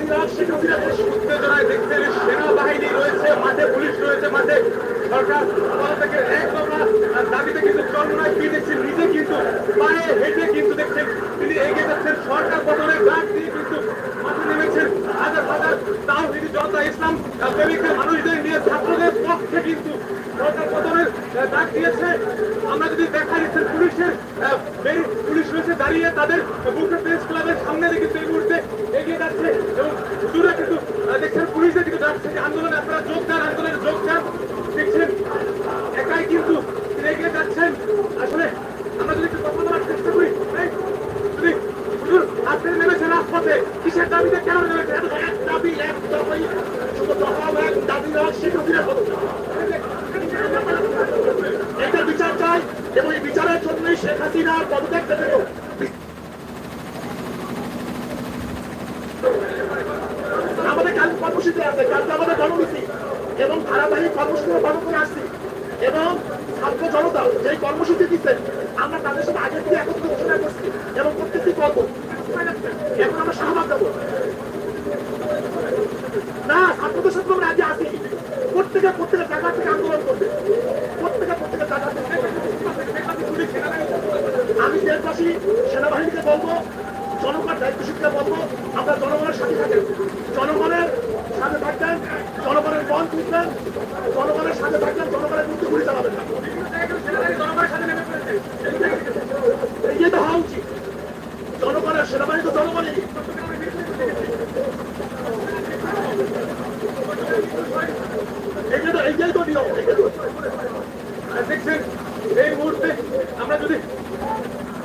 দাবিরা শেখ হাসিনাকে উত্তেজনায় দেখছেন সেনাবাহিনী রয়েছে মাঠে পুলিশ রয়েছে মাঠে সরকার দাবিতে কিন্তু নিজে কিন্তু পায়ে হেঁটে কিন্তু দেখছেন তিনি এগিয়ে যাচ্ছেন সরকার তাও তিনি জনতা ইসলাম মানুষদের নিয়ে ছাত্রদের পক্ষে কিন্তু সরকার আহ, ডাক দিয়েছে আমরা যদি দেখা দিচ্ছেন পুলিশের পুলিশ রয়েছে দাঁড়িয়ে তাদের বুকে প্রেস ক্লাবের সামনে কিন্তু এই মুহূর্তে এগিয়ে যাচ্ছে এবং দূরে কিন্তু দেখছেন পুলিশদের কিন্তু যাচ্ছে যে আন্দোলনে, আপনারা যোগ দেন আন্দোলনে যোগ দেন দেখছেন একাই কিন্তু তিনি এগিয়ে যাচ্ছেন আসলে আমরা যদি একটু কথা বলার চেষ্টা করি এই, যদি হুজুর আজকে নেমেছে রাজপথে কিসের দাবিতে কেন নেমেছে এত এক দাবি এক দফাই শুধু দফা এক দাবি নয় শেখ হাসিনার পদত্যাগ। এটা বিচার চাই এবং এই বিচারের জন্যই শেখ হাসিনার পদত্যাগ পেতে আমাদের কাল কর্মসূচি আছে কালকে আমাদের কর্মসূচি এবং ধারাবাহিক কর্মসূচি পালন করে আসছি এবং ছাত্র জনতা যে কর্মসূচি দিচ্ছেন আমরা তাদের সাথে আগে থেকে একত্রিত ঘোষণা করছি এবং প্রত্যেকটি করব এখন আমরা সহমত দেবো না ছাত্রদের সাথে আমরা আগে আসি প্রত্যেকে প্রত্যেকের জায়গা থেকে আন্দোলন করবে প্রত্যেকে প্রত্যেকের জায়গা থেকে আমি দেশবাসী সেনাবাহিনীকে বলব জনগণ দায়িত্বশীলকে বলব আপনার জনগণের সাথে থাকেন জনগণের সাথে থাকবেন জনগণের মন তুলবেন জনগণের সাথে থাকবেন জনগণের বিরুদ্ধে গুলি চালাবেন না জনগণের সাথে নেমে পড়েছে এই তো হওয়া উচিত জনগণের সেনাবাহিনী তো জনগণেরই এইটা তো এইটাই তো নিয়ম এইটাই তো আর দেখছেন এই মুহূর্তে আমরা যদি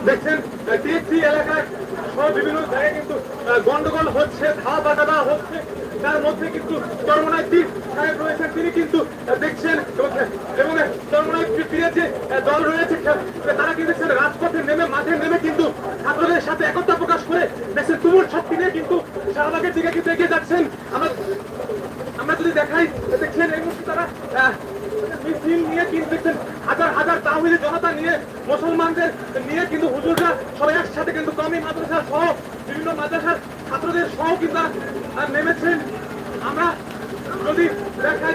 দেখছেন টিএসসি এলাকায় সব বিভিন্ন জায়গায় কিন্তু আহ, গন্ডগোল হচ্ছে ধা বাধা হচ্ছে তার মধ্যে কিন্তু চরমনায় তীর সাহেব রয়েছেন তিনি কিন্তু আহ, দেখছেন এবং- এবং চরমনায় পীরের যে আহ, দল রয়েছে তারা কিন্তু রাজপথে নেমে, মাঠে নেমে কিন্তু ছাত্রদের সাথে একতা প্রকাশ করে দেশের তুমুল শক্তি নিয়ে কিন্তু শাহবাগের দিকে কিন্তু এগিয়ে যাচ্ছেন। আমরা আমরা যদি দেখাই, দেখছেন এই মুহূর্তে তারা মিছিল নিয়ে কিন্তু দেখছেন হাজার হাজার তাহলে জনতা নিয়ে, মুসলমানদের নিয়ে কিন্তু হুজুররা সবাই একসাথে কিন্তু কমি মাদ্রাসা সহ বিভিন্ন মাদ্রাসার ছাত্রদের সহ কিন্তু আহ, নেমেছেন আমরা যদি দেখায়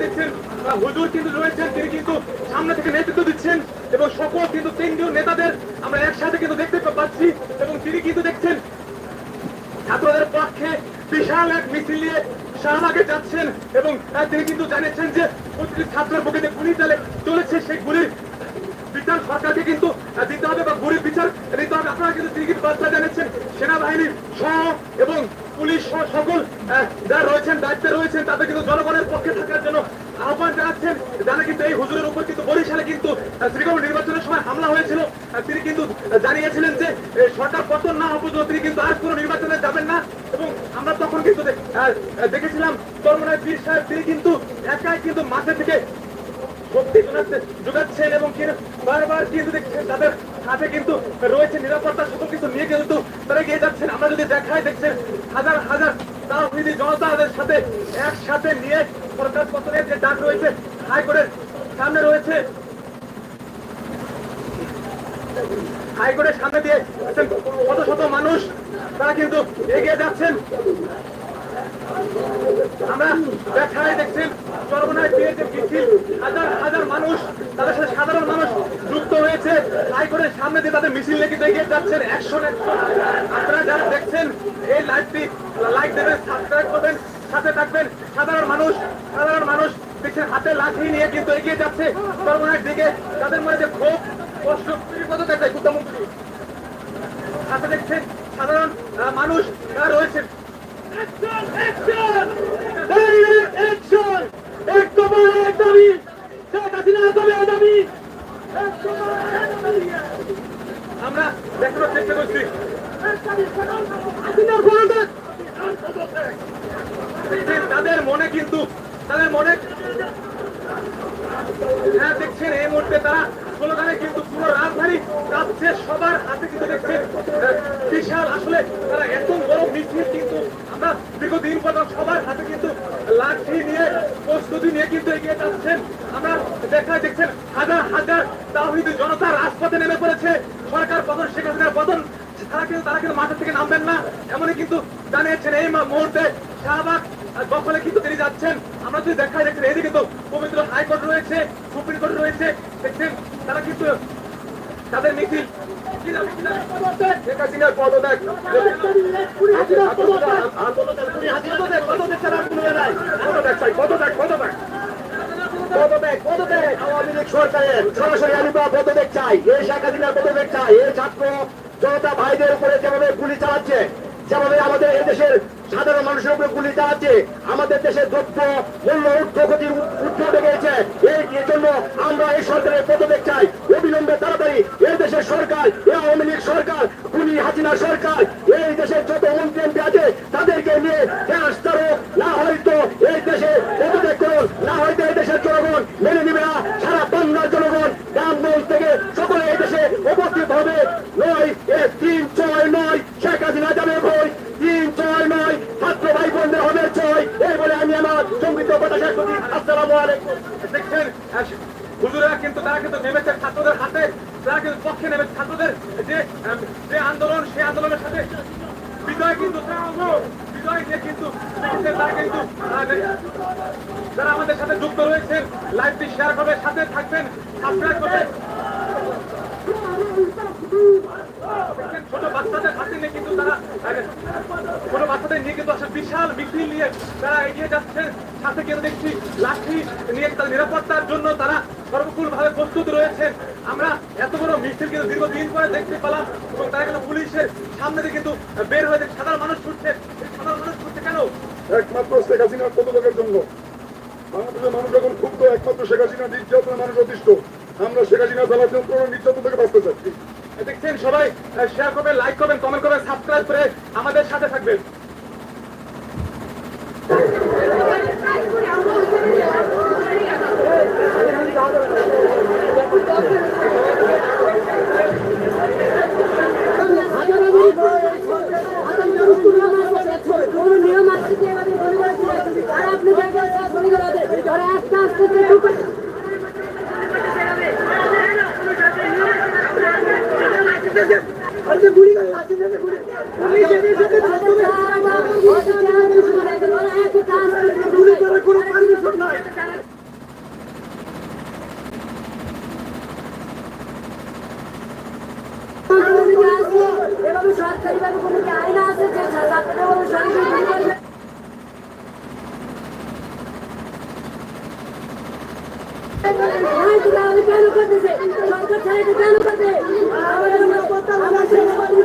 দেখছেন হুজুর কিন্তু রয়েছেন, তিনি কিন্তু সামনে থেকে নেতৃত্ব দিচ্ছেন, এবং সকল কিন্তু কেন্দ্রীয় নেতাদের আমরা একসাথে কিন্তু দেখতে পাচ্ছি, এবং তিনি কিন্তু দেখছেন, ছাত্রদের পক্ষে বিশাল এক মিছিল নিয়ে শাহবাগে যাচ্ছেন, এবং তিনি কিন্তু জানিয়েছেন যে প্রতিটি ছাত্রের পক্ষে যে গুলি চালে চলেছে, সেই গুলির বিচার সরকারকে কিন্তু দিতে হবে বা গুলির বিচার দিতে হবে। আপনারা কিন্তু তিনি কিন্তু বার্তা জানিয়েছেন সেনাবাহিনীর সহ এবং পুলিশ সহ সকল যারা রয়েছেন, দায়িত্বে রয়েছেন, তাদের কিন্তু জনগণের পক্ষে থাকার জন্য আহ্বান জানাচ্ছেন। জানা কিন্তু এই হুজুরের উপর কিন্তু বরিশালে কিন্তু শ্রীগঞ্জ নির্বাচনের সময় হামলা হয়েছিল। তিনি কিন্তু জানিয়েছিলেন যে সরকার পতন না হওয়া পর্যন্ত তিনি কিন্তু আর কোনো নির্বাচনে যাবেন না। এবং আমরা তখন কিন্তু দেখেছিলাম চরমনায় পীর সাহেব, তিনি কিন্তু একাই কিন্তু মাঠে থেকে যোগাচ্ছেন এবং কিন্তু বারবার কিন্তু দেখছেন তাদের হাতে কিন্তু রয়েছে নিরাপত্তা সকল কিছু নিয়ে কিন্তু তারা এগিয়ে যাচ্ছেন। আমরা যদি দেখাই, দেখছেন হাজার হাজার তাহিদি জনতাদের সাথে একসাথে নিয়ে সরকার পতনের যে ডাক রয়েছে, হাইকোর্টের সামনে রয়েছে। হাইকোর্টের সামনে দিয়ে শত শত মানুষ তারা কিন্তু এগিয়ে যাচ্ছেন। আমরা দেখায় দেখছেন চরমনায় পেয়েছে মিছিল হাজার হাজার মানুষ, তাদের সাথে সাধারণ মানুষ যুক্ত হয়েছে। হাইকোর্টের সামনে দিয়ে তাদের মিছিল লেগে এগিয়ে যাচ্ছেন একশো আপনারা যারা দেখছেন, এই লাইভটি লাইক দেবেন সাবস্ক্রাইব করবেন, সাথে থাকবেন। সাধারণ মানুষ সাধারণ মানুষ দেখছেন, হাতে লাঠি নিয়ে কিন্তু এগিয়ে যাচ্ছে। চরমনার দিকে তাদের যে ক্ষোভ, কষ্ট কত দেখায় কুতামন্ত্রী সাথে দেখছেন, সাধারণ মানুষ তারা আমরা দেখানোর চেষ্টা করছি হাসিনার পদত্যাগ! দেখছেন, তাদের মনে কিন্তু তাদের মনে হ্যাঁ দেখছেন এই মুহূর্তে তারা স্লোগানে কিন্তু পুরো রাজধানী কাঁপছে সবার হাতে কিন্তু দেখছেন বিশাল আসলে তারা এত বড় মিছিল কিন্তু আমরা দীর্ঘদিন পর সবার হাতে কিন্তু লাঠি নিয়ে, প্রস্তুতি নিয়ে কিন্তু এগিয়ে যাচ্ছেন। আমরা দেখা দেখছেন, হাজার হাজার তাহিদি জনতা রাজপথে নেমে পড়েছে। সরকার পতন শেখ হাসিনার পতন, তারা কিন্তু তারা কিন্তু মাঠে থেকে নামবেন না। এমনই কিন্তু জানিয়েছেন এই মুহূর্তে শাহবাগ দখলে কিন্তু তিনি যাচ্ছেন। আমরা যদি দেখা দেখছেন, এদিকে কিন্তু পবিত্র হাইকোর্ট রয়েছে, সুপ্রিম কোর্ট রয়েছে, দেখছেন তারা কিন্তু তাদের মিছিল কি দাবি, কি দাবি? শেখ হাসিনার পদত্যাগ। পদত্যাগ, পদত্যাগ ছাড়া আর কোনো নাই। পদত্যাগ চাই, পদত্যাগ, পদত্যাগ। পদত্যাগ পদত্যাগ আওয়ামী লীগ সরকারের সরাসরি আমি পদত্যাগ চাই এই শেখ হাসিনার পদত্যাগ চাই এই ছাত্র জনতা ভাইদের উপরে যেভাবে গুলি চালাচ্ছে যেভাবে আমাদের দেশের সাধারণ মানুষের উপরে গুলি চালাচ্ছে আমাদের দেশের দ্রব্য মূল্য ঊর্ধ্বগতির উঠে উঠে এই জন্য আমরা এই সরকারের পদত্যাগ চাই অবিলম্বে তাড়াতাড়ি এই দেশের সরকার এই আওয়ামী লীগ সরকার গুলি হাসিনা সরকার এই দেশের যত মন্ত্রী এমপি আছে তাদেরকে নিয়ে তারক না হয়তো এই দেশে পদত্যাগ করুন না হয়তো এই দেশের জনগণ মেনে নিবে না সারা বাংলার জনগণ গ্রামগঞ্জ থেকে সকলে এই দেশে উপস্থিত হবে। নয় এ তিন ছয় নয় শেখ হাসিনা যাবে ভয়। তিন ছয় নয় ছাত্র ভাই বোনদের হবে ছয়। এই বলে আমি আমার সংবিত কথা শেষ করি। আসসালামু আলাইকুম। দেখছেন আহ, হুজুরেরা কিন্তু তারা কিন্তু নেমেছে ছাত্রদের হাতে পক্ষে নেমেছে ছাত্রদের যে আন্দোলন, সেই আন্দোলনের সাথে বিজয় কিন্তু যারা আমাদের সাথে যুক্ত রয়েছেন লাইভটি শেয়ার করবে, সাথে থাকবেন সাবস্ক্রাইব করবেন। ছোট বাচ্চাদের হাতে নিয়ে কিন্তু তারা ছোট বাচ্চাদের নিয়ে কিন্তু আসলে বিশাল মিছিল নিয়ে তারা এগিয়ে যাচ্ছে সাথে কিন্তু দেখছি লাঠি নিয়ে তাদের নিরাপত্তার জন্য তারা সর্বকুল ভাবে প্রস্তুত রয়েছেন আমরা এত বড় মিছিল কিন্তু দীর্ঘদিন পরে দেখতে পেলাম এবং তারা কিন্তু পুলিশের সামনে দিয়ে কিন্তু বের হয়ে দেখছে সাধারণ মানুষ ছুটছে সাধারণ মানুষ ছুটছে কেন? একমাত্র শেখ হাসিনার পদত্যাগের জন্য। বাংলাদেশের মানুষ এখন ক্ষুব্ধ একমাত্র শেখ হাসিনা নির্যাতনে মানুষ অতিষ্ঠ। আমরা শেখ হাসিনা চালার যন্ত্র নির্যাতন থেকে বাঁচতে চাচ্ছি। দেখছেন সবাই শেয়ার করবেন লাইক করবেন কমেন্ট করবেন সাবস্ক্রাইব করে আমাদের সাথে থাকবেন কোনো নিয়ম আছে যে এভাবে গুলি করেছে? আর আপনি দেখবেন স্যার গুলি করে দেয়। ওরা আস্তে আস্তে করে ঢুকে- আরে গুলি করে, আস্তে আস্তে গুলি। গুলি যেতে যেতে ধরতে হবে। ওরা এত কাজ করছে, গুলি করে কোনো পারমিশন নাই। এভাবে সরকারিভাবে কোনো আইন আছে যে করতেছে। সংকট ছাড়াইতে কেন করছে। আমাদের সেনাবাহিনী